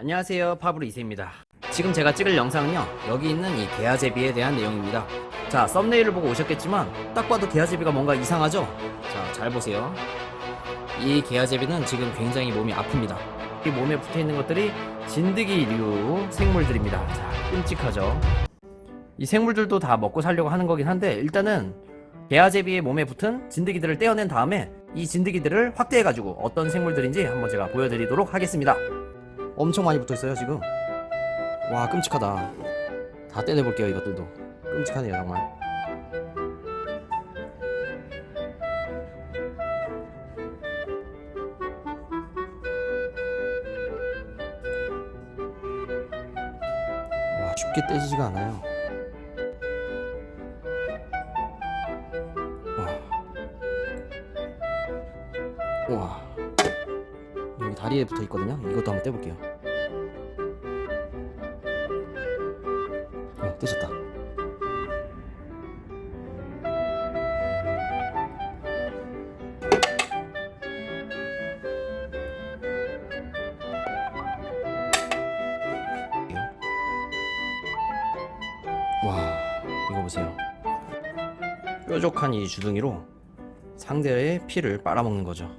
안녕하세요 파브르 이세입니다. 지금 제가 찍을 영상은요 여기 있는 이 개아제비에 대한 내용입니다. 자 썸네일을 보고 오셨겠지만 딱 봐도 개아제비가 뭔가 이상하죠? 자 잘 보세요. 이 개아제비는 지금 굉장히 몸이 아픕니다. 이 몸에 붙어있는 것들이 진드기류 생물들입니다. 자 끔찍하죠? 이 생물들도 다 먹고 살려고 하는 거긴 한데 일단은 개아제비의 몸에 붙은 진드기들을 떼어낸 다음에 이 진드기들을 확대해가지고 어떤 생물들인지 한번 제가 보여드리도록 하겠습니다 엄청 많이 붙어 있어요 지금. 와 끔찍하다. 다 떼내볼게요 이것들도. 끔찍하네요 정말. 와 쉽게 떼지지가 않아요. 와. 와. 여기 다리에 붙어 있거든요. 이것도 한번 떼볼게요. 어, 떼졌다. 와, 이거 보세요. 뾰족한 이 주둥이로 상대의 피를 빨아먹는 거죠.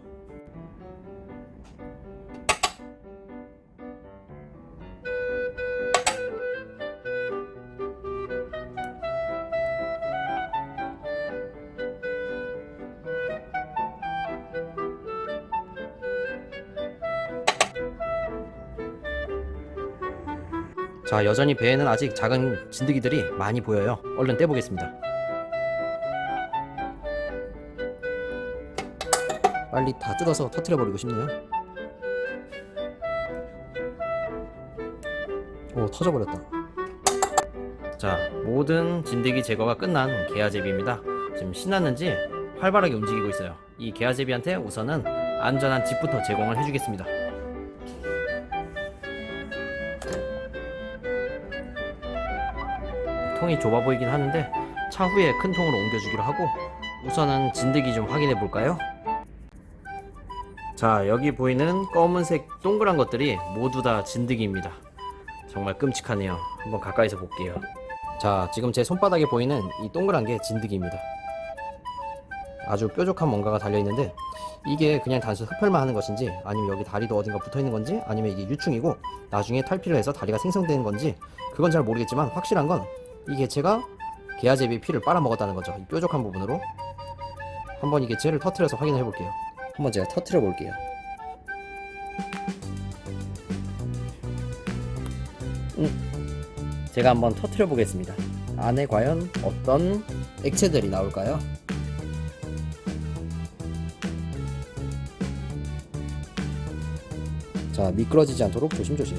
자, 여전히 배에는 아직 작은 진드기들이 많이 보여요. 얼른 떼보겠습니다. 빨리 다 뜯어서 터트려버리고 싶네요. 오, 터져버렸다. 자, 모든 진드기 제거가 끝난 개아제비입니다. 지금 신났는지 활발하게 움직이고 있어요. 이 개아제비한테 우선은 안전한 집부터 제공을 해주겠습니다. 통이 좁아 보이긴 하는데 차후에 큰 통으로 옮겨주기로 하고 우선은 진드기 좀 확인해 볼까요? 자 여기 보이는 검은색 동그란 것들이 모두 다 진드기입니다. 정말 끔찍하네요. 한번 가까이서 볼게요. 자 지금 제 손바닥에 보이는 이 동그란 게 진드기입니다. 아주 뾰족한 뭔가가 달려있는데 이게 그냥 단순 흡혈만 하는 것인지 아니면 여기 다리도 어딘가 붙어있는 건지 아니면 이게 유충이고 나중에 탈피를 해서 다리가 생성되는 건지 그건 잘 모르겠지만 확실한 건 이 개체가 개아제비의 피를 빨아먹었다는 거죠. 이 뾰족한 부분으로 한번 이 개체를 터트려서 확인해 볼게요. 한번 제가 터트려 볼게요. 음, 제가 한번 터트려 보겠습니다. 안에 과연 어떤 액체들이 나올까요? 자, 미끄러지지 않도록 조심조심.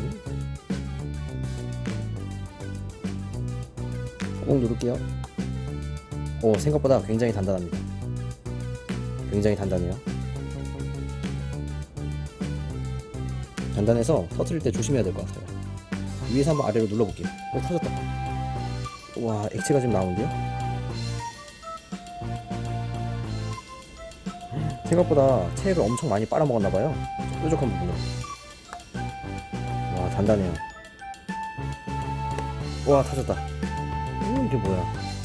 꾹 누를게요. 오, 생각보다 굉장히 단단합니다. 굉장히 단단해요. 단단해서 터트릴 때 조심해야 될 것 같아요. 위에서 한번 아래로 눌러볼게요. 오, 터졌다. 와, 액체가 지금 나오는데요? 생각보다 체액을 엄청 많이 빨아먹었나봐요. 뾰족한 부분으로. 와, 단단해요. 와, 터졌다. 음, 이게 뭐야?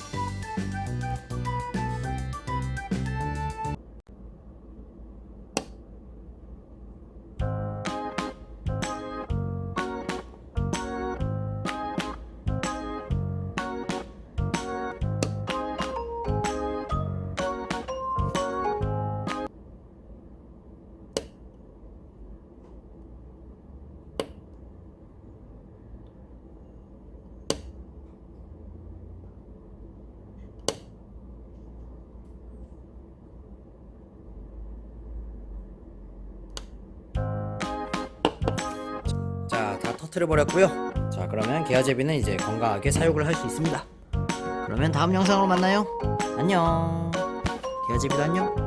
터트려 버렸고요. 자, 그러면 개아제비는 이제 건강하게 사육을 할 수 있습니다. 그러면 다음 영상으로 만나요. 안녕. 개아제비도 안녕.